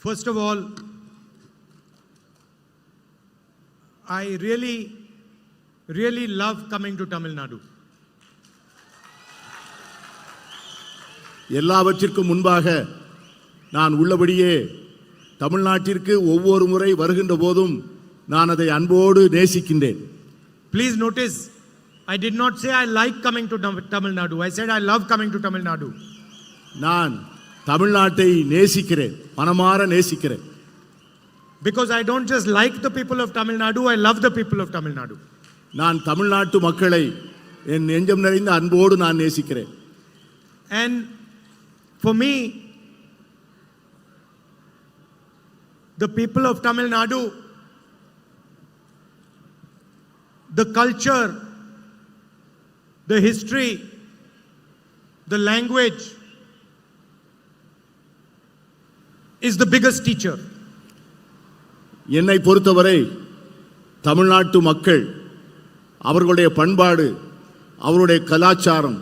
First of all, I really, really love coming to Tamil Nadu. எல்லாவற்றிற்கும் முன்பாக நான் உள்ளபடியே தமிழ்நாட்டிற்கு ஒவ்வொரு முறை வருகின்ற போதும் நான் அதை அன்போடு நேசிக்கின்றேன் Please notice, I did not say I like coming to Tam- Tamil Nadu. I said I love coming to Tamil Nadu. நான் தமிழ்நாட்டை நேசிக்கிறேன் மனமாற நேசிக்கிறேன் Because I don't just like the people of Tamil Nadu, I love the people of Tamil Nadu. நான் தமிழ்நாட்டு மக்களை என் நெஞ்சம் நிறைந்த அன்போடு நான் நேசிக்கிறேன் And for me, the people of Tamil Nadu, the culture, the history, the language is the biggest teacher. என்னை பொறுத்தவரை தமிழ்நாட்டு மக்கள் அவர்களுடைய பண்பாடு அவருடைய கலாச்சாரம்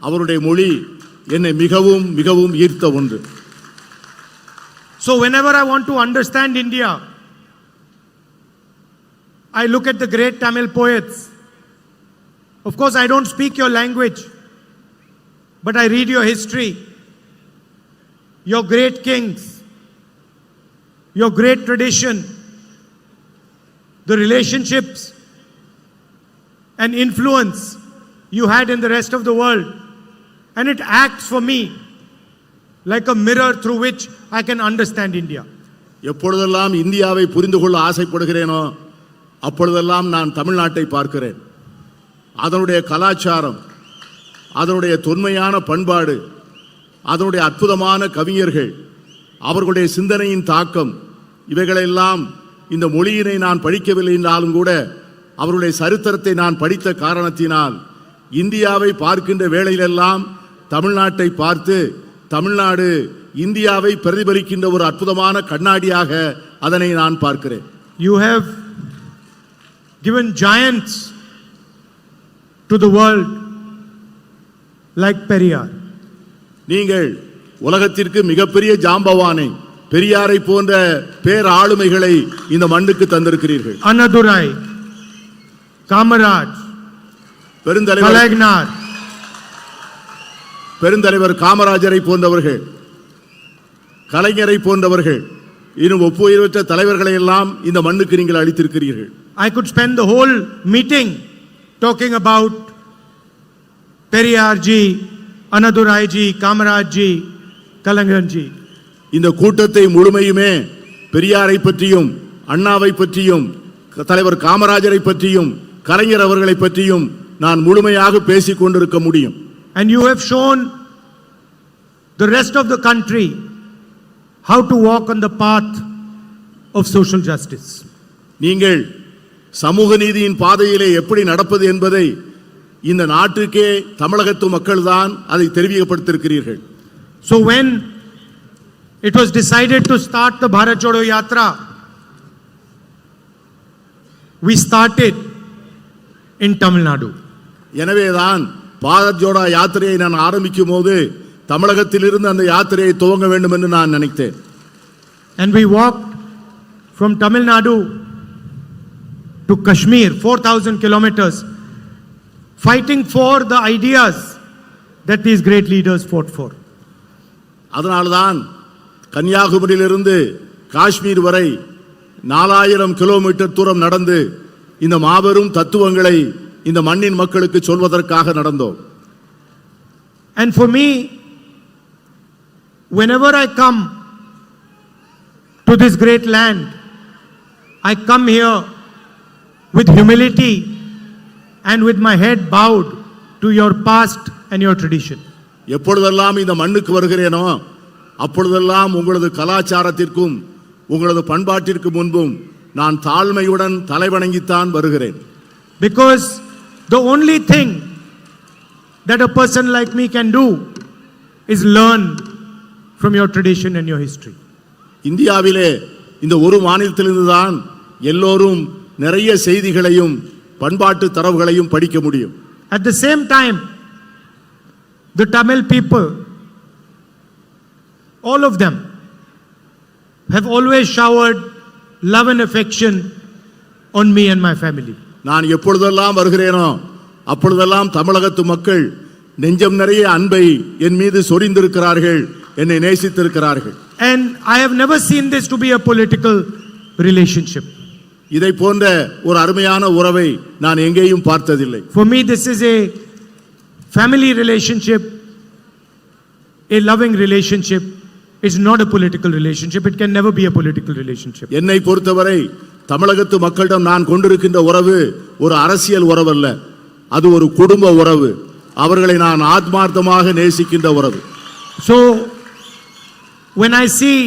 அவருடைய மொழி என்னை மிகவும் மிகவும் ஈர்த்த ஒன்று So, whenever I want to understand India, I look at the great Tamil poets. Of course, I don't speak your language, but I read your history, your great kings, your great tradition, the relationships and influence you had in the rest of the world. And it acts for me like a mirror through which I can understand India. எப்பொழுதெல்லாம் இந்தியாவை புரிந்து கொள்ள ஆசைப்படுகிறேனோ அப்பொழுதெல்லாம் நான் தமிழ்நாட்டை பார்க்கிறேன் அதனுடைய கலாச்சாரம் அதனுடைய தொன்மையான பண்பாடு அதனுடைய அற்புதமான கவிஞர்கள் அவர்களுடைய சிந்தனையின் தாக்கம் இவைகளெல்லாம் இந்த மொழியினை நான் படிக்கவில்லை என்றாலும் கூட அவருடைய சரித்திரத்தை நான் படித்த காரணத்தினால் இந்தியாவை பார்க்கின்ற வேளையிலெல்லாம் தமிழ்நாட்டை பார்த்து தமிழ்நாடு இந்தியாவை பிரதிபலிக்கின்ற ஒரு அற்புதமான கண்ணாடியாக அதனை நான் பார்க்கிறேன் You have given giants to the world like Periyar. நீங்கள் உலகத்திற்கு மிகப்பெரிய ஜாம்பவானை பெரியாரை போன்ற பேர் ஆளுமைகளை இந்த மண்ணுக்கு தந்திருக்கிறீர்கள். Anadurai, Kamaraj, பெருந்தலைவர் பெருந்தலைவர் காமராஜரை போன்றவர்கள் கலைஞரை போன்றவர்கள் இன்னும் ஒப்புயர்வற்ற தலைவர்களை எல்லாம் இந்த மண்ணுக்கு நீங்கள் அளித்திருக்கிறீர்கள். I could spend the whole meeting talking about Periyar ji, Anadurai ji, இந்த கூட்டத்தை முழுமையுமே பெரியாரை பற்றியும் அண்ணாவை பற்றியும் தலைவர் காமராஜரை பற்றியும் கலைஞர் அவர்களை பற்றியும் நான் முழுமையாக பேசிக் கொண்டிருக்க முடியும் And you have shown the rest of the country how to walk on the path of social justice. நீங்கள் சமூக நீதியின் பாதையிலே எப்படி நடப்பது என்பதை இந்த நாட்டுக்கே தமிழகத்து மக்கள்தான் அதை தெரிவிக்கப்படுத்திருக்கிறீர்கள் So when it was decided to start the Bharat Jodo Yatra, we started in Tamil Nadu. எனவேதான் பாரத் ஜோடா யாத்திரையை நான் ஆரம்பிக்கும் போது தமிழகத்திலிருந்து அந்த யாத்திரையை துவங்க வேண்டும் என்று நான் நினைத்தேன் And we walked from Tamil Nadu to Kashmir, 4,000 kilometers, fighting for the ideas that these great leaders fought for. அதனால்தான் கன்னியாகுமரியிலிருந்து காஷ்மீர் வரை நாலாயிரம் கிலோமீட்டர் தூரம் நடந்து இந்த மாபெரும் தத்துவங்களை இந்த மண்ணின் மக்களுக்கு சொல்வதற்காக நடந்தோம் And for me, whenever I come to this great land, I come here with humility and with my head bowed to your past and your tradition. எப்பொழுதெல்லாம் இந்த மண்ணுக்கு வருகிறேனோ அப்பொழுதெல்லாம் உங்களது கலாச்சாரத்திற்கும் உங்களது பண்பாட்டிற்கு முன்பும் நான் தாழ்மையுடன் தலைவணங்கித்தான் வருகிறேன் Because the only thing that a person like me can do is learn from your tradition and your history. இந்தியாவிலே இந்த ஒரு மாநிலத்திலிருந்து தான் எல்லோரும் நிறைய செய்திகளையும் பண்பாட்டு தரவுகளையும் படிக்க முடியும் At the same time, the Tamil people, all of them, have always showered love and affection on me and my family. நான் எப்பொழுதெல்லாம் வருகிறேனோ அப்பொழுதெல்லாம் தமிழகத்து மக்கள் நெஞ்சம் நிறைய அன்பை என் மீது சொரிந்திருக்கிறார்கள் என்னை நேசித்திருக்கிறார்கள் And I have never seen this to be a political relationship. இதை போன்ற ஒரு அருமையான உறவை நான் எங்கேயும் பார்த்ததில்லை For me, this is a family relationship, a loving relationship. It's not a political relationship. It can never be a political relationship. என்னை பொறுத்தவரை தமிழகத்து மக்களிடம் நான் கொண்டிருக்கின்ற உறவு ஒரு அரசியல் உறவல்ல அது ஒரு குடும்ப உறவு அவர்களை நான் ஆத்மார்த்தமாக நேசிக்கின்ற உறவு So, when I see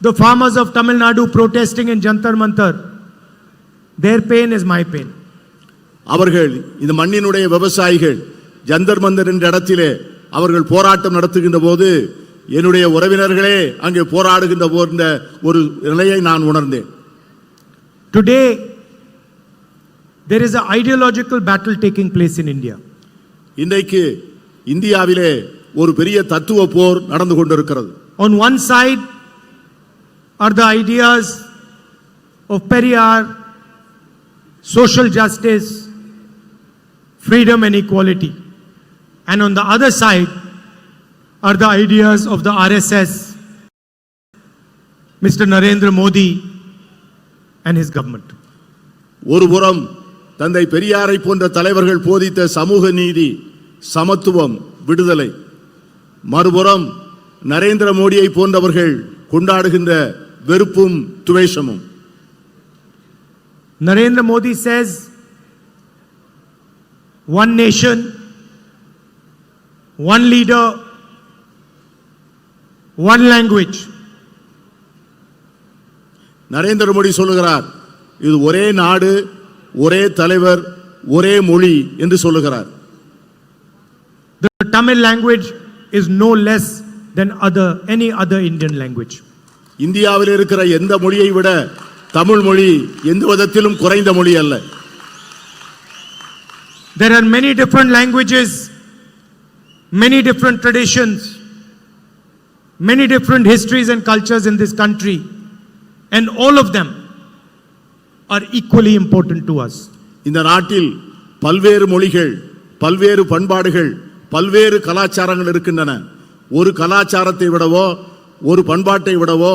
the farmers of Tamil Nadu protesting in Jantar Mantar, their pain is my pain. அவர்கள் இந்த மண்ணினுடைய விவசாயிகள் ஜந்தர் மந்தர் என்ற இடத்திலே அவர்கள் போராட்டம் நடத்துகின்ற போது என்னுடைய உறவினர்களே அங்கே போராடுகின்ற போன்ற ஒரு நிலையை நான் உணர்ந்தேன் Today, there is an ideological battle taking place in India. இன்றைக்கு இந்தியாவிலே ஒரு பெரிய தத்துவ போர் நடந்து கொண்டிருக்கிறது On one side are the ideas of Periyar, social justice, freedom and equality. And on the other side are the ideas of the RSS, Mr. Narendra Modi and his government. ஒரு புறம் தந்தை பெரியாரை போன்ற தலைவர்கள் போதித்த சமூக நீதி சமத்துவம் விடுதலை மறுபுறம் நரேந்திர மோடியை போன்றவர்கள் கொண்டாடுகின்ற வெறுப்பும் துவேஷமும் Narendra Modi says, one nation, one leader, one language. Narendra Modi சொல்லுகிறார் இது ஒரே நாடு ஒரே தலைவர் ஒரே மொழி என்று சொல்லுகிறார் The Tamil language is no less than other, any other Indian language. இந்தியாவில் இருக்கிற எந்த மொழியை விட தமிழ் மொழி எந்த விதத்திலும் குறைந்த மொழி அல்ல There are many different languages, many different traditions, many different histories and cultures in this country, and all of them are equally important to us. இந்த நாட்டில் பல்வேறு மொழிகள் பல்வேறு பண்பாடுகள் பல்வேறு கலாச்சாரங்கள் இருக்கின்றன. ஒரு கலாச்சாரத்தை விடவோ ஒரு பண்பாட்டை விடவோ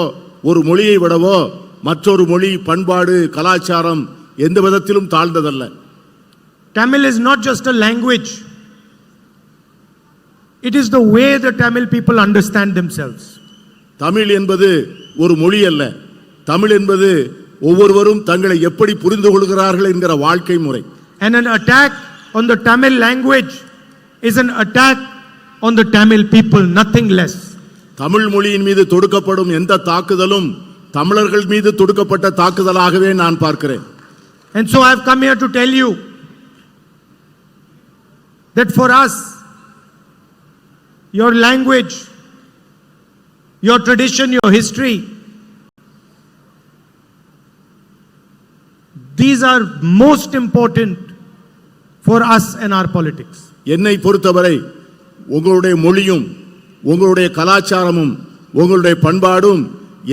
ஒரு மொழியை விடவோ மற்றொரு மொழி பண்பாடு கலாச்சாரம் எந்த விதத்திலும் தாழ்ந்ததல்ல. Tamil is not just a language, it is the way the Tamil people understand themselves. Tamil என்பது ஒரு மொழி அல்ல தமிழ் என்பது ஒவ்வொருவரும் தங்களை எப்படி புரிந்து கொள்கிறார்கள் என்கிற வாழ்க்கை முறை And an attack on the Tamil language is an attack on the Tamil people, nothing less. Tamil மொழியின் மீது தொடுக்கப்படும் எந்த தாக்குதலும் தமிழர்கள் மீது தொடுக்கப்பட்ட தாக்குதலாகவே நான் பார்க்கிறேன் And so I've come here to tell you that for us, your language, your tradition, your history, these are most important for us and our politics. என்னை பொறுத்தவரை உங்களுடைய மொழியும் உங்களுடைய கலாச்சாரமும் உங்களுடைய பண்பாடும்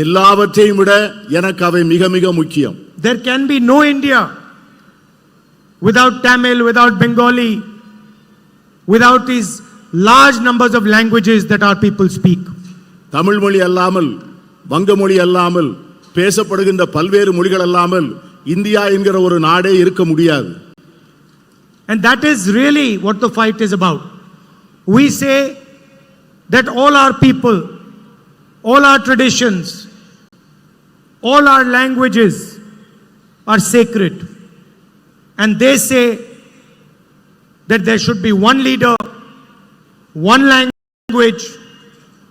எல்லாவற்றையும் விட எனக்கு அவை மிக மிக முக்கியம் There can be no India without Tamil, without Bengali, without these large numbers of languages that our people speak. Tamil மொழி அல்லாமல் வங்க மொழி அல்லாமல் பேசப்படுகின்ற பல்வேறு மொழிகள் அல்லாமல் இந்தியா என்கிற ஒரு நாடே இருக்க முடியாது And that is really what the fight is about. We say that all our people, all our traditions, all our languages are sacred. And they say that there should be one leader, one language,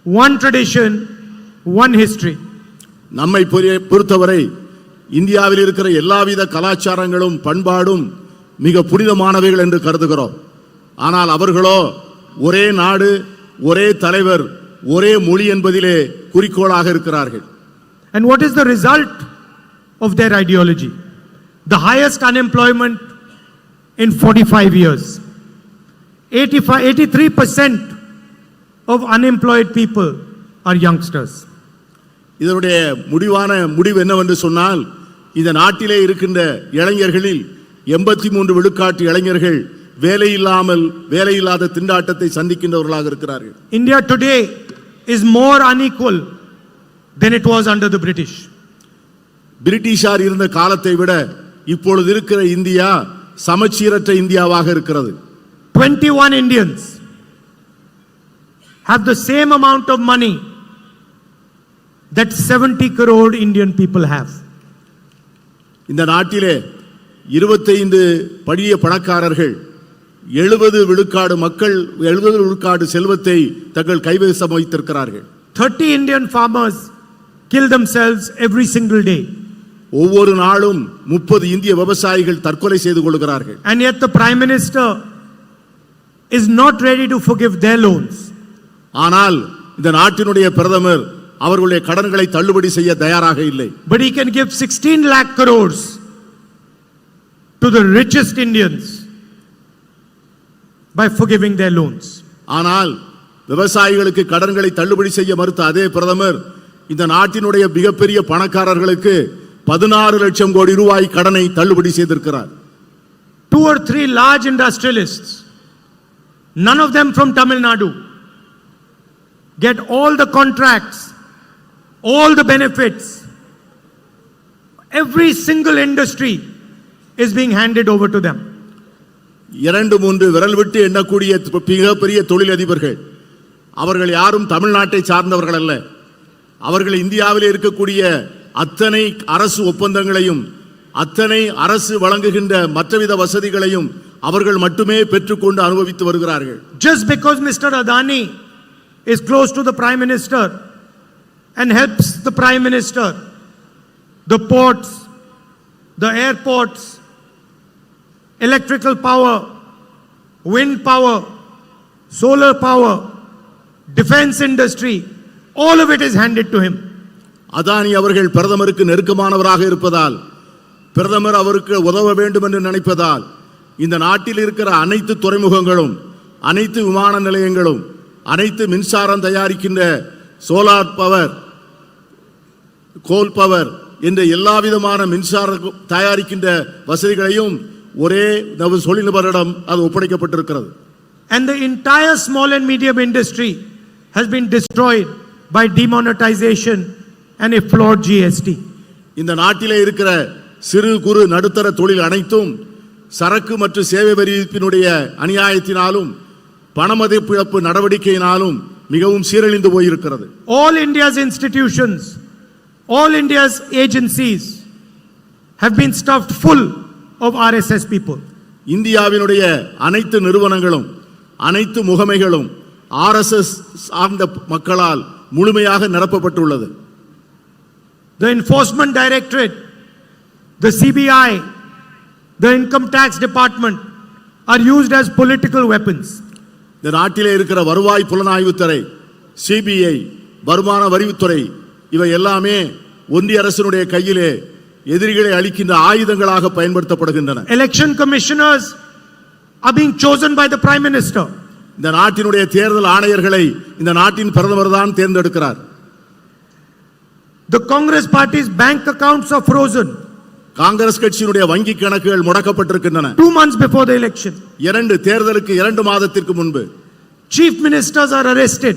one tradition, one history. நம்மை பொறுத்தவரை இந்தியாவில் இருக்கிற எல்லாவித கலாச்சாரங்களும் பண்பாடும் மிக புனிதமானவைகள் என்று கருதுகிறோம் ஆனால் அவர்களோ ஒரே நாடு ஒரே தலைவர் ஒரே மொழி என்பதிலே குறிக்கோளாக இருக்கிறார்கள் And what is the result of their ideology? The highest unemployment in 45 years. 85, 83% of unemployed people are youngsters. இதனுடைய முடிவான முடிவு என்னவென்று சொன்னால் இந்த நாட்டிலே இருக்கின்ற இளைஞர்களில் எண்பத்தி மூன்று விழுக்காட்டு இளைஞர்கள் வேலையில்லாமல் வேலையில்லாத திண்டாட்டத்தை சந்திக்கின்றவர்களாக இருக்கிறார்கள் India today is more unequal than it was under the British. பிரிட்டிஷார் இருந்த காலத்தை விட இப்பொழுது இருக்கிற இந்தியா சமச்சீரற்ற இந்தியாவாக இருக்கிறது 21 Indians have the same amount of money that 70 crore Indian people have. இந்த நாட்டிலே இருபத்தைந்து படிய பணக்காரர்கள் எழுபது விழுக்காடு மக்கள் எழுபது விழுக்காடு செல்வத்தை தங்கள் கைவசம் வைத்திருக்கிறார்கள் 30 Indian farmers kill themselves every single day. ஒவ்வொரு நாளும் முப்பது இந்திய விவசாயிகள் தற்கொலை செய்து கொள்கிறார்கள் And yet the Prime Minister is not ready to forgive their loans. ஆனால் இந்த நாட்டினுடைய பிரதமர் அவர்களுடைய கடன்களை தள்ளுபடி செய்ய தயாராக இல்லை But he can give 16 lakh crores to the richest Indians by forgiving their loans. ஆனால் விவசாயிகளுக்கு கடன்களை தள்ளுபடி செய்ய மறுத்த அதே பிரதமர் இந்த நாட்டினுடைய மிகப்பெரிய பணக்காரர்களுக்கு பதினாறு லட்சம் கோடி ரூபாய் கடனை தள்ளுபடி செய்திருக்கிறார் Two or three large industrialists, none of them from Tamil Nadu, get all the contracts, all the benefits. Every single industry is being handed over to them. இரண்டு மூன்று விரல் விட்டு எண்ணக்கூடிய மிகப்பெரிய தொழிலதிபர்கள் அவர்கள் யாரும் தமிழ்நாட்டை சார்ந்தவர்கள் அல்ல அவர்கள் இந்தியாவில் இருக்கக்கூடிய அத்தனை அரசு ஒப்பந்தங்களையும் அத்தனை அரசு வழங்குகின்ற மற்றவித வசதிகளையும் அவர்கள் மட்டுமே பெற்றுக்கொண்டு அனுபவித்து வருகிறார்கள் Just because Mr. Adani is close to the Prime Minister and helps the Prime Minister, the ports, the airports, electrical power, wind power, solar power, defense industry, all of it is handed to him. Adani அவர்கள் பிரதமருக்கு நெருக்கமானவராக இருப்பதால் பிரதமர் அவருக்கு உதவ வேண்டும் என்று நினைப்பதால் இந்த நாட்டில் இருக்கிற அனைத்து துறைமுகங்களும் அனைத்து விமான நிலையங்களும் அனைத்து மின்சாரம் தயாரிக்கின்ற சோலார் பவர் கோல் பவர் என்ற எல்லா விதமான மின்சார தயாரிக்கின்ற வசதிகளையும் ஒரே நபர் தொழில்நபரிடம் அது ஒப்படைக்கப்பட்டிருக்கிறது And the entire small and medium industry has been destroyed by demonetization and a flawed GST. இந்த நாட்டிலே இருக்கிற சிறு குறு நடுத்தர தொழில் அனைத்தும் சரக்கு மற்றும் சேவை வரி விதிப்பினுடைய அநியாயத்தினாலும் பணமதிப்பிழப்பு நடவடிக்கையினாலும் மிகவும் சீரழிந்து போயிருக்கிறது All India's institutions, all India's agencies have been stuffed full of RSS people. இந்தியாவினுடைய அனைத்து நிறுவனங்களும் அனைத்து முகமைகளும் ஆர்எஸ்எஸ் சார்ந்த மக்களால் முழுமையாக நிரப்பப்பட்டுள்ளது The Enforcement Directorate, the CBI, the Income Tax Department are used as political weapons. இந்த நாட்டிலே இருக்கிற வருவாய் புலனாய்வுத்துறை சிபிஐ வருமான வரிவுத்துறை இவை எல்லாமே ஒன்றிய அரசினுடைய கையிலே எதிரிகளை அளிக்கின்ற ஆயுதங்களாக பயன்படுத்தப்படுகின்றன Election commissioners are being chosen by the Prime Minister. இந்த நாட்டினுடைய தேர்தல் ஆணையர்களை இந்த நாட்டின் பிரதமர் தான் தேர்ந்தெடுக்கிறார் The Congress party's bank accounts are frozen Congress கட்சியினுடைய வங்கி கணக்குகள் முடக்கப்பட்டிருக்கின்றன two months before the election. இரண்டு தேர்தலுக்கு இரண்டு மாதத்திற்கு முன்பு Chief ministers are arrested.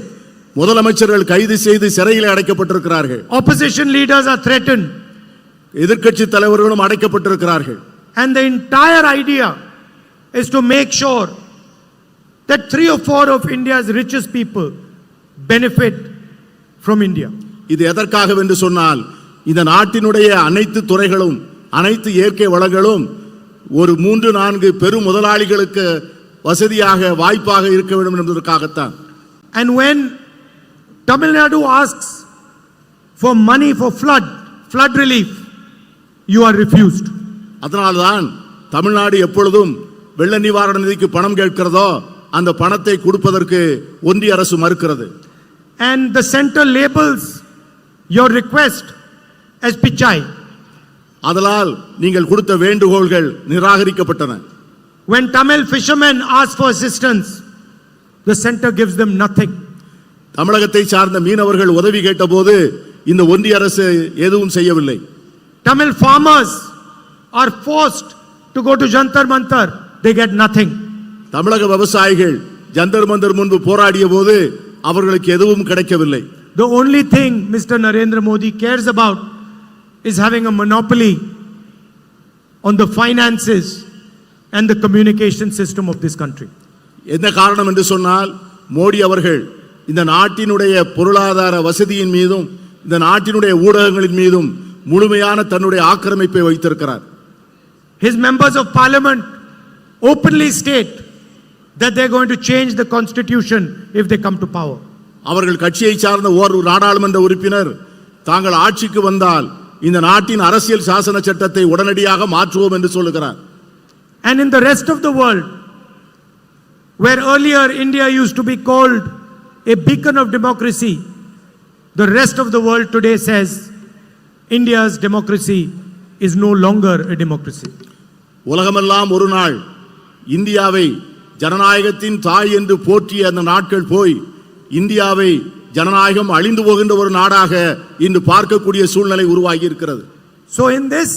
முதலமைச்சர்கள் கைது செய்து சிறையில் அடைக்கப்பட்டிருக்கிறார்கள் Opposition leaders are threatened. எதிர்க்கட்சி தலைவர்களும் அடைக்கப்பட்டிருக்கிறார்கள் And the entire idea is to make sure that three or four of India's richest people benefit from India. இது எதற்காக என்று சொன்னால் இந்த நாட்டினுடைய அனைத்து துறைகளும் அனைத்து இயற்கை வளங்களும் ஒரு மூன்று நான்கு பெரும் முதலாளிகளுக்கு வசதியாக வாய்ப்பாக இருக்க வேண்டும் என்பதற்காகத்தான் And when Tamil Nadu asks for money for flood, flood relief, you are refused. அதனால்தான் தமிழ்நாடு எப்பொழுதும் வெள்ள நிவாரண நிதிக்கு பணம் கேட்கிறதோ அந்த பணத்தை கொடுப்பதற்கு ஒன்றிய அரசு மறுக்கிறது And the center labels your request as pichai. அதனால் நீங்கள் கொடுத்த வேண்டுகோள்கள் நிராகரிக்கப்பட்டன When Tamil fishermen ask for assistance, the center gives them nothing. தமிழகத்தை சார்ந்த மீனவர்கள் உதவி கேட்டபோது இந்த ஒன்றிய அரசு எதுவும் செய்யவில்லை Tamil farmers are forced to go to Jantar Mantar. They get nothing. தமிழக விவசாயிகள் ஜந்தர் மந்தர் முன்பு போராடிய போது அவர்களுக்கு எதுவும் கிடைக்கவில்லை The only thing Mr. Narendra Modi cares about is having a monopoly on the finances and the communication system of this country. என்ன காரணம் என்று சொன்னால் மோடி அவர்கள் இந்த நாட்டினுடைய பொருளாதார வசதியின் மீதும் இந்த நாட்டினுடைய ஊடகங்களின் மீதும் முழுமையான தன்னுடைய ஆக்கிரமிப்பை வைத்திருக்கிறார் His members of parliament openly state that they're going to change the constitution if they come to power. அவர்கள் கட்சியை சார்ந்த ஓர் நாடாளுமன்ற உறுப்பினர் தாங்கள் ஆட்சிக்கு வந்தால் இந்த நாட்டின் அரசியல் சாசன சட்டத்தை உடனடியாக மாற்றுவோம் என்று சொல்லுகிறார் And in the rest of the world, where earlier India used to be called a beacon of democracy, the rest of the world today says India's democracy is no longer a democracy. உலகமெல்லாம் ஒரு நாள் இந்தியாவை ஜனநாயகத்தின் தாய் என்று போற்றிய அந்த நாட்கள் போய் இந்தியாவை ஜனநாயகம் அழிந்து போகின்ற ஒரு நாடாக இன்று பார்க்கக்கூடிய சூழ்நிலை உருவாகி இருக்கிறது So, in this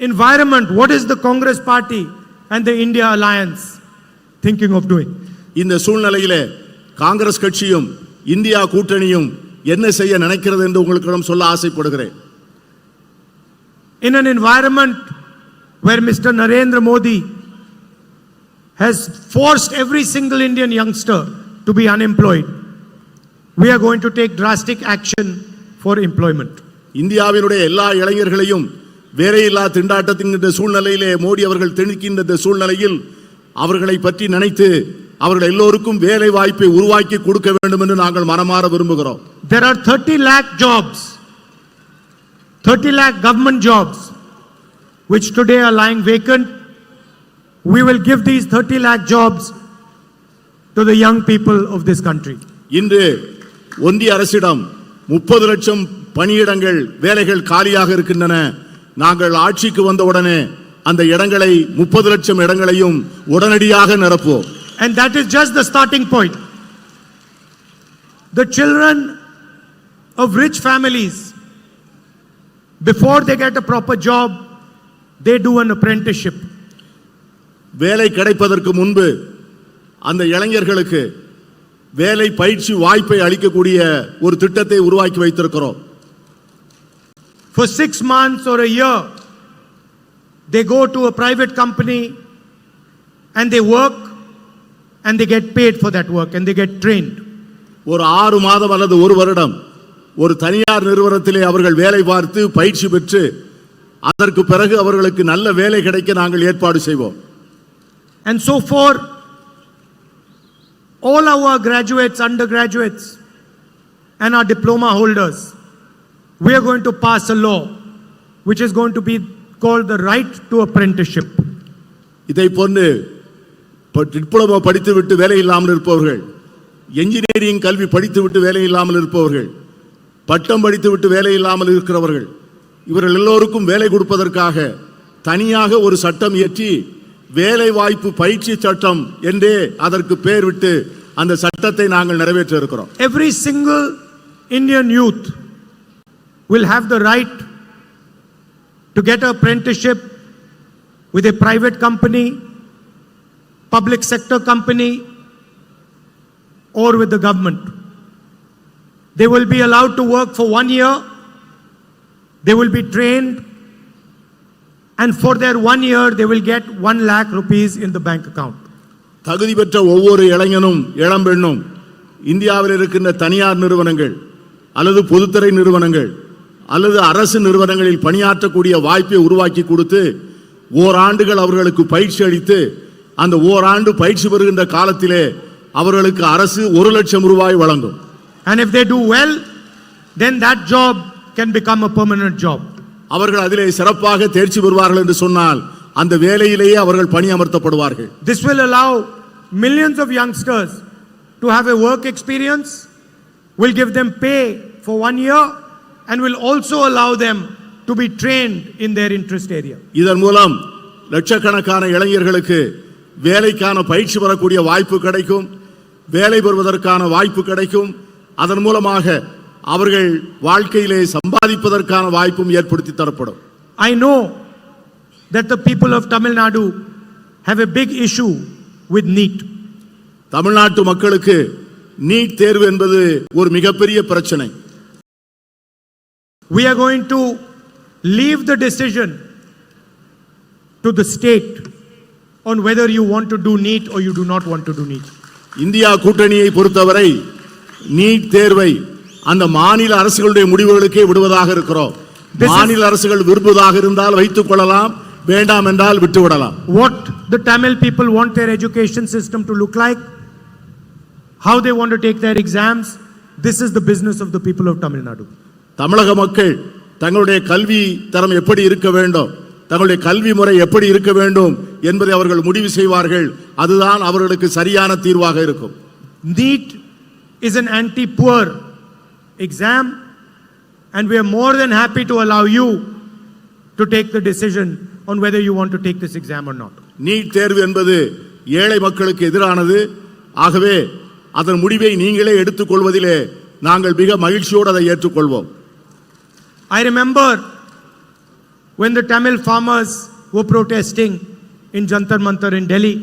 environment, what is the Congress party and the India alliance thinking of doing? இந்த சூழ்நிலையிலே காங்கிரஸ் கட்சியும் இந்தியா கூட்டணியும் என்ன செய்ய நினைக்கிறது என்று உங்களுக்கிடம் சொல்ல ஆசைப்படுகிறேன் In an environment where Mr. Narendra Modi has forced every single Indian youngster to be unemployed, we are going to take drastic action for employment. இந்தியாவினுடைய எல்லா இளைஞர்களையும் வேலையில்லா திண்டாட்டத்தின் இந்த சூழ்நிலையிலே மோடி அவர்கள் திணிக்கின்ற இந்த சூழ்நிலையில் அவர்களை பற்றி நினைத்து அவர்கள் எல்லோருக்கும் வேலை வாய்ப்பை உருவாக்கி கொடுக்க வேண்டும் என்று நாங்கள் மனமாற விரும்புகிறோம் There are 30 lakh jobs, 30 lakh government jobs, which today are lying vacant. We will give these 30 lakh jobs to the young people of this country. இன்று ஒன்றிய அரசிடம் முப்பது லட்சம் பணியிடங்கள் வேலைகள் காலியாக இருக்கின்றன நாங்கள் ஆட்சிக்கு வந்தவுடனே அந்த இடங்களை முப்பது லட்சம் இடங்களையும் உடனடியாக நிரப்புவோம் And that is just the starting point. The children of rich families, before they get a proper job, they do an apprenticeship. வேலை கிடைப்பதற்கு முன்பு அந்த இளைஞர்களுக்கு வேலை பயிற்சி வாய்ப்பை அளிக்கக்கூடிய ஒரு திட்டத்தை உருவாக்கி வைத்திருக்கிறோம் For six months or a year, they go to a private company and they work and they get paid for that work and they get trained. ஒரு ஆறு மாதம் அல்லது ஒரு வருடம் ஒரு தனியார் நிறுவனத்திலே அவர்கள் வேலை பார்த்து பயிற்சி பெற்று அதற்கு பிறகு அவர்களுக்கு நல்ல வேலை கிடைக்க நாங்கள் ஏற்பாடு செய்வோம் And so for all our graduates, undergraduates, and our diploma holders, we are going to pass a law which is going to be called the right to apprenticeship. இதை போன்று ப- டிப்ளமோ படித்துவிட்டு வேலை இல்லாமல் இருப்பவர்கள் என்ஜினியரிங் கல்வி படித்துவிட்டு வேலை இல்லாமல் இருப்பவர்கள் பட்டம் படித்துவிட்டு வேலை இல்லாமல் இருக்கிறவர்கள் இவர்கள் எல்லோருக்கும் வேலை கொடுப்பதற்காக தனியாக ஒரு சட்டம் இயற்றி வேலை வாய்ப்பு பயிற்சி சட்டம் என்றே அதற்கு பெயர் விட்டு அந்த சட்டத்தை நாங்கள் நிறைவேற்ற இருக்கிறோம் Every single Indian youth will have the right to get an apprenticeship with a private company, public sector company, or with the government. They will be allowed to work for one year. They will be trained. And for their one year, they will get one lakh rupees in the bank account. தகுதி பெற்ற ஒவ்வொரு இளைஞனும் இளம்பெண்ணும் இந்தியாவில் இருக்கின்ற தனியார் நிறுவனங்கள் அல்லது பொதுத்துறை நிறுவனங்கள் அல்லது அரசு நிறுவனங்களில் பணியாற்றக்கூடிய வாய்ப்பை உருவாக்கி கொடுத்து ஓராண்டுகள் அவர்களுக்கு பயிற்சி அளித்து அந்த ஓராண்டு பயிற்சி பெறுகின்ற காலத்திலே அவர்களுக்கு அரசு ஒரு லட்சம் ரூபாய் வழங்கும் And if they do well, then that job can become a permanent job. அவர்கள் அதிலே சிறப்பாக தேர்ச்சி பெறுவார்கள் என்று சொன்னால் அந்த வேலையிலேயே அவர்கள் பணியமர்த்தப்படுவார்கள் This will allow millions of youngsters to have a work experience, will give them pay for one year, and will also allow them to be trained in their interest area. இதன் மூலம் லட்சக்கணக்கான இளைஞர்களுக்கு வேலைக்கான பயிற்சி பெறக்கூடிய வாய்ப்பு கிடைக்கும் வேலை பெறுவதற்கான வாய்ப்பு கிடைக்கும் அதன் மூலமாக அவர்கள் வாழ்க்கையிலே சம்பாதிப்பதற்கான வாய்ப்பும் ஏற்படுத்தி தரப்படும் know that the people of Tamil Nadu have a big issue with NEET. தமிழ்நாட்டு மக்களுக்கு நீட் தேர்வு என்பது ஒரு மிகப்பெரிய பிரச்சனை We are going to leave the decision to the state on whether you want to do NEET or you do not want to do NEET. India கூட்டணியை பொறுத்தவரை NEET தேர்வை அந்த மாநில அரசுகளுடைய முடிவுகளுக்கே விடுவதாக இருக்கிறோம். மாநில அரசுகள் விரும்புவதாக இருந்தால் வைத்துக் கொள்ளலாம் வேண்டாம் என்றால் விட்டுவிடலாம். What the Tamil people want their education system to look like, how they want to take their exams, this is the business of the people of Tamil Nadu. தமிழக மக்கள் தங்களுடைய கல்வி தரம் எப்படி இருக்க வேண்டும் தங்களுடைய கல்வி முறை எப்படி இருக்க வேண்டும் என்பதை அவர்கள் முடிவு செய்வார்கள். அதுதான் அவர்களுக்கு சரியான தீர்வாக இருக்கும். NEET is an anti-poor exam and we are more than happy to allow you to take the decision on whether you want to take this exam or not. NEET தேர்வு என்பது ஏழை மக்களுக்கு எதிரானது ஆகவே அதன் முடிவை நீங்களே எடுத்துக்கொள்வதிலே நாங்கள் மிக மகிழ்ச்சியோடு அதை ஏற்றுக்கொள்வோம் I remember when the Tamil farmers were protesting in Jantar Mantar in Delhi,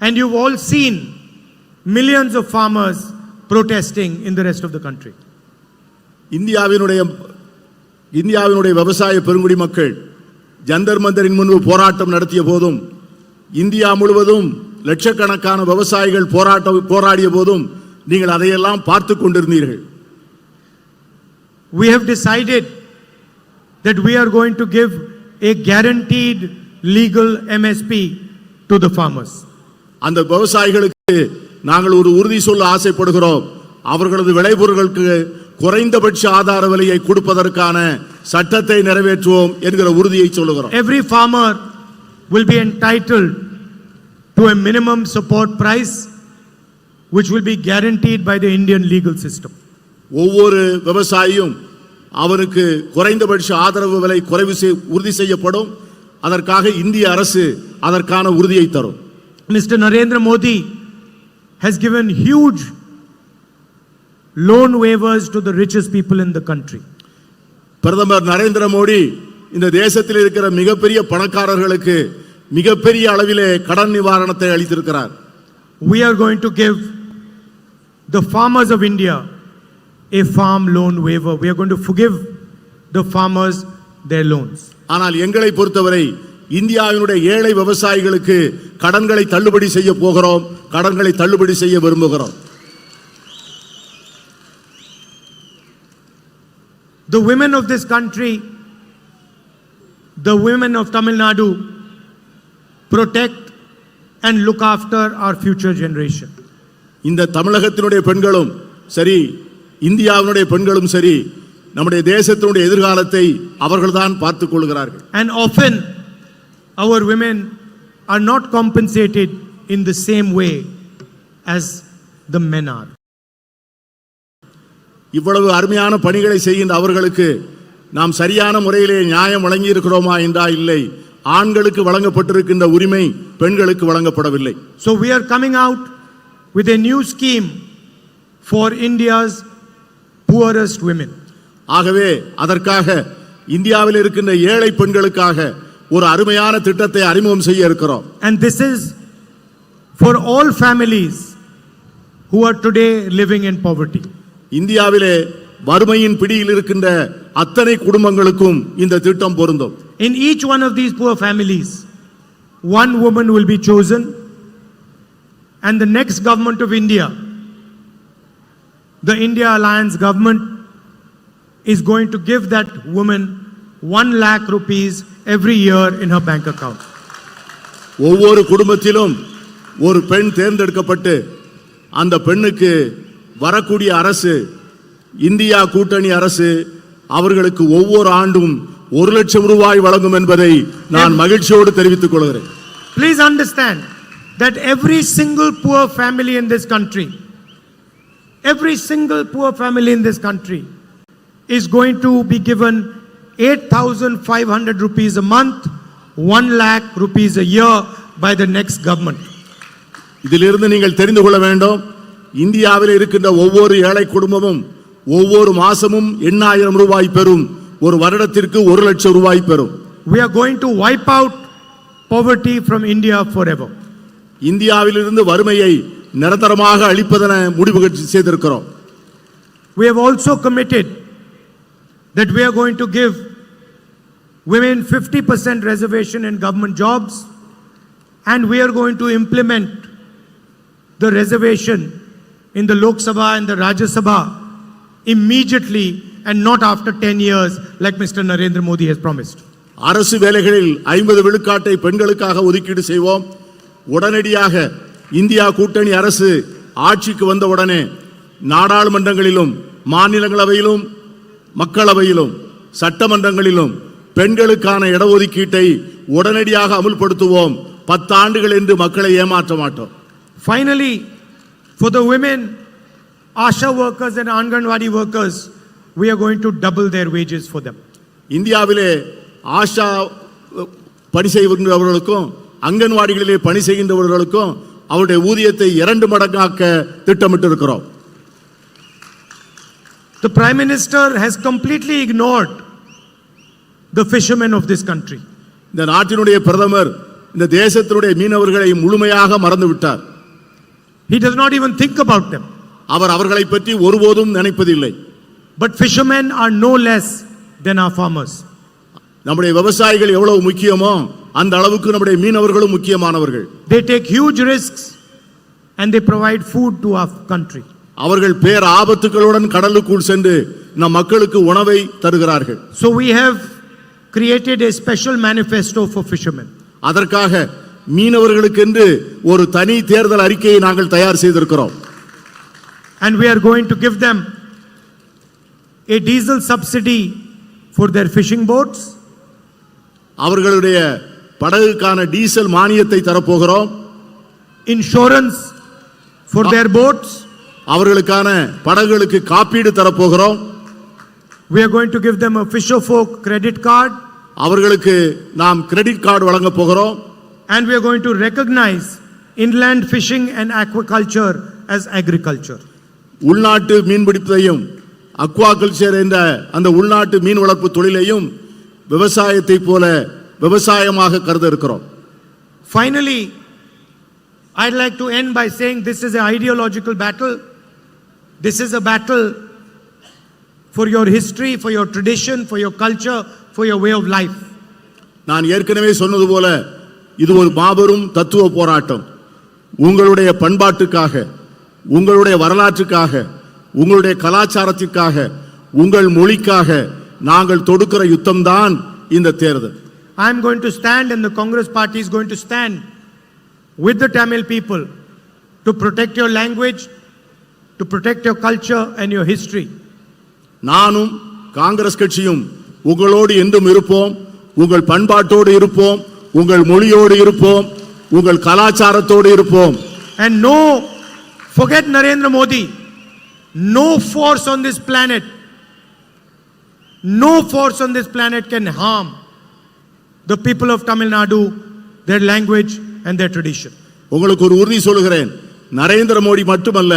and you've all seen millions of farmers protesting in the rest of the country. இந்தியாவினுடைய இந்தியாவினுடைய விவசாய பெருங்குடி மக்கள் ஜந்தர் மந்தரின் முன்பு போராட்டம் நடத்திய போதும் இந்தியா முழுவதும் லட்சக்கணக்கான விவசாயிகள் போராட்டம் போராடிய போதும் நீங்கள் அதையெல்லாம் பார்த்து கொண்டிருந்தீர்கள் We have decided that we are going to give a guaranteed legal MSP to the farmers. அந்த விவசாயிகளுக்கு நாங்கள் ஒரு உறுதி சொல்ல ஆசைப்படுகிறோம் அவர்களது விளைபொருட்களுக்கு குறைந்தபட்ச ஆதார விலையை கொடுப்பதற்கான சட்டத்தை நிறைவேற்றுவோம் என்கிற உறுதியை சொல்லுகிறோம் Every farmer will be entitled to a minimum support price which will be guaranteed by the Indian legal system. ஒவ்வொரு விவசாயியும் அவருக்கு குறைந்தபட்ச ஆதரவு விலை குறைவு உறுதி செய்யப்படும் அதற்காக இந்திய அரசு அதற்கான உறுதியை தரும் Mr. Narendra Modi has given huge loan waivers to the richest people in the country. பிரதமர் நரேந்திர மோடி இந்த தேசத்தில் இருக்கிற மிகப்பெரிய பணக்காரர்களுக்கு மிகப்பெரிய அளவிலே கடன் நிவாரணத்தை அளித்திருக்கிறார் We are going to give the farmers of India a farm loan waiver. We are going to forgive the farmers their loans. ஆனால் எங்களை பொறுத்தவரை இந்தியாவினுடைய ஏழை விவசாயிகளுக்கு கடன்களை தள்ளுபடி செய்ய போகிறோம் கடன்களை தள்ளுபடி செய்ய விரும்புகிறோம் The women of this country, the women of Tamil Nadu, protect and look after our future generation. இந்த தமிழகத்தினுடைய பெண்களும் சரி இந்தியாவினுடைய பெண்களும் சரி நம்முடைய தேசத்தினுடைய எதிர்காலத்தை அவர்கள்தான் பார்த்துக் கொள்கிறார்கள் And often, our women are not compensated in the same way as the men are. இவ்வளவு அருமையான பணிகளை செய்கின்ற அவர்களுக்கு நாம் சரியான முறையிலே நியாயம் வழங்கி இருக்கிறோமா என்றா இல்லை ஆண்களுக்கு வழங்கப்பட்டிருக்கின்ற உரிமை பெண்களுக்கு வழங்கப்படவில்லை So, we are coming out with a new scheme for India's poorest women. ஆகவே அதற்காக இந்தியாவில் இருக்கின்ற ஏழை பெண்களுக்காக ஒரு அருமையான திட்டத்தை அறிமுகம் செய்ய இருக்கிறோம் And this is for all families who are today living in poverty. இந்தியாவிலே வறுமையின் பிடியில் இருக்கின்ற அத்தனை குடும்பங்களுக்கும் இந்த திட்டம் பொருந்தும் In each one of these poor families, one woman will be chosen, and the next government of India, the India Alliance government, is going to give that woman one lakh rupees every year in her bank account. ஒவ்வொரு குடும்பத்திலும் ஒரு பெண் தேர்ந்தெடுக்கப்பட்டு அந்த பெண்ணுக்கு வரக்கூடிய அரசு India கூட்டணி அரசு அவர்களுக்கு ஒவ்வொரு ஆண்டும் ஒரு லட்சம் ரூபாய் வழங்கும் என்பதை நான் மகிழ்ச்சியோடு தெரிவித்துக் கொள்கிறேன் Please understand that every single poor family in this country, every single poor family in this country is going to be given 8,500 rupees a month, 1 lakh rupees a year by the next government. இதிலிருந்து நீங்கள் தெரிந்து கொள்ள வேண்டும் இந்தியாவில் இருக்கின்ற ஒவ்வொரு ஏழை குடும்பமும் ஒவ்வொரு மாசமும் எண்ணாயிரம் ரூபாய் பெறும் ஒரு வருடத்திற்கு ஒரு லட்சம் ரூபாய் பெறும் We are going to wipe out poverty from India forever. இந்தியாவிலிருந்து வறுமையை நிரந்தரமாக அழிப்பதென முடிவு செய்திருக்கிறோம் We have also committed that we are going to give women 50% reservation in government jobs and we are going to implement the reservation in the Lok Sabha and the Rajya Sabha immediately and not after 10 years like Mr. Narendra Modi has promised. அரசு வேலைகளில் ஐம்பது விழுக்காட்டை பெண்களுக்காக ஒதுக்கீடு செய்வோம் உடனடியாக India கூட்டணி அரசு ஆட்சிக்கு வந்த உடனே நாடாளுமன்றங்களிலும் மாநிலங்களவையிலும் மக்களவையிலும் சட்டமன்றங்களிலும் பெண்களுக்கான இடஒதுக்கீட்டை உடனடியாக அமுல்படுத்துவோம் பத்தாண்டுகள் என்று மக்களை ஏமாற்ற மாட்டோம் Finally, for the women, ASHA workers and Anganwadi workers, we are going to double their wages for them. இந்தியாவிலே ஆஷா பணி செய்கின்றவர்களுக்கும் அங்கன்வாடிகளிலே பணி செய்கின்றவர்களுக்கும் அவருடைய ஊதியத்தை இரண்டு மடங்காக்க திட்டமிட்டிருக்கிறோம் The Prime Minister has completely ignored the fishermen of this country. இந்த நாட்டினுடைய பிரதமர் இந்த தேசத்தினுடைய மீனவர்களை முழுமையாக மறந்து விட்டார் He does not even think about them. அவர் அவர்களை பற்றி ஒருபோதும் நினைப்பதில்லை But fishermen are no less than our farmers. நம்முடைய விவசாயிகள் எவ்வளவு முக்கியமோ அந்த அளவுக்கு நம்முடைய மீனவர்களும் முக்கியமானவர்கள் They take huge risks and they provide food to our country. அவர்கள் பேர் ஆபத்துகளுடன் கடலுக்குள் சென்று நம் மக்களுக்கு உணவை தருகிறார்கள் So we have created a special manifesto for fishermen. அதற்காக மீனவர்களுக்கென்று ஒரு தனி தேர்தல் அறிக்கையை நாங்கள் தயார் செய்திருக்கிறோம் And we are going to give them a diesel subsidy for their fishing boats. அவர்களுடைய படகுக்கான டீசல் மானியத்தை தரப்போகிறோம் insurance for their boats. அவர்களுக்கான படகுகளுக்கு காப்பீடு தரப்போகிறோம் We are going to give them a Fisher Folk credit card அவர்களுக்கு நாம் கிரெடிட் கார்டு வழங்க போகிறோம் and we are going to recognize inland fishing and aquaculture as agriculture. உள்நாட்டு மீன்பிடிப்பதையும் அக்வாகல்ச்சர் என்ற அந்த உள்நாட்டு மீன் வளர்ப்பு தொழிலையும் விவசாயத்தை போல விவசாயமாக கருத இருக்கிறோம் Finally, I'd like to end by saying this is an ideological battle. This is a battle for your history, for your tradition, for your culture, for your way of life. நான் ஏற்கனவே சொன்னது போல இது ஒரு மாபெரும் தத்துவ போராட்டம் உங்களுடைய பண்பாட்டுக்காக உங்களுடைய வரலாற்றுக்காக உங்களுடைய கலாச்சாரத்திற்காக உங்கள் மொழிக்காக நாங்கள் தொடுக்கிற யுத்தம்தான் இந்த தேர்தல் I'm going to stand and the Congress party is going to stand with the Tamil people to protect your language, to protect your culture and your history. நானும் காங்கிரஸ் கட்சியும் உங்களோடு என்றும் இருப்போம் உங்கள் பண்பாட்டோடு இருப்போம் உங்கள் மொழியோடு இருப்போம் உங்கள் கலாச்சாரத்தோடு இருப்போம் And no, forget Narendra Modi, no force on this planet, no force on this planet can harm the people of Tamil Nadu, their language and their tradition. உங்களுக்கு ஒரு உறுதி சொல்லுகிறேன் நரேந்திர மோடி மட்டுமல்ல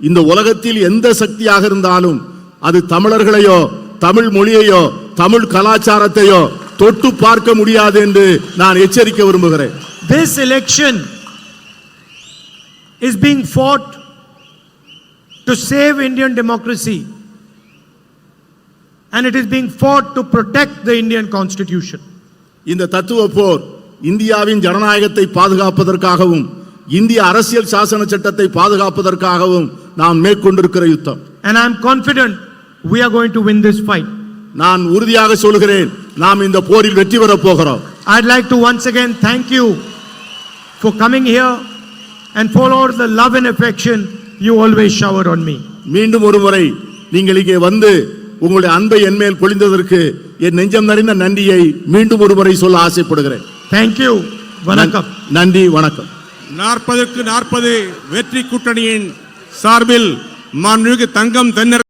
இந்த உலகத்தில் எந்த சக்தியாக இருந்தாலும் அது தமிழர்களையோ தமிழ் மொழியையோ தமிழ் கலாச்சாரத்தையோ தொட்டு பார்க்க முடியாது என்று நான் எச்சரிக்க விரும்புகிறேன் This election is being fought to save Indian democracy. And it is being fought to protect the Indian constitution. இந்த தத்துவ போர் இந்தியாவின் ஜனநாயகத்தை பாதுகாப்பதற்காகவும் இந்திய அரசியல் சாசன சட்டத்தை பாதுகாப்பதற்காகவும் நாம் மேற்கொண்டிருக்கிற யுத்தம் And I'm confident we are going to win this fight. நான் உறுதியாக சொல்கிறேன் நாம் இந்த போரில் வெற்றி பெறப் போகிறோம் I'd like to once again thank you for coming here and for all the love and affection you always shower on me. மீண்டும் ஒரு முறை நீங்கள் இங்கே வந்து உங்களுடைய அன்பை என்மேல் பொழிந்ததற்கு என் நெஞ்சம் நிறைந்த நன்றியை மீண்டும் ஒரு முறை சொல்ல ஆசைப்படுகிறேன் Thank you. Vanakkam. நன்றி வணக்கம் நாற்பதுக்கு நாற்பது வெற்றி கூட்டணியின் சார்பில் மாண்புமிகு தங்கம் தென்னர்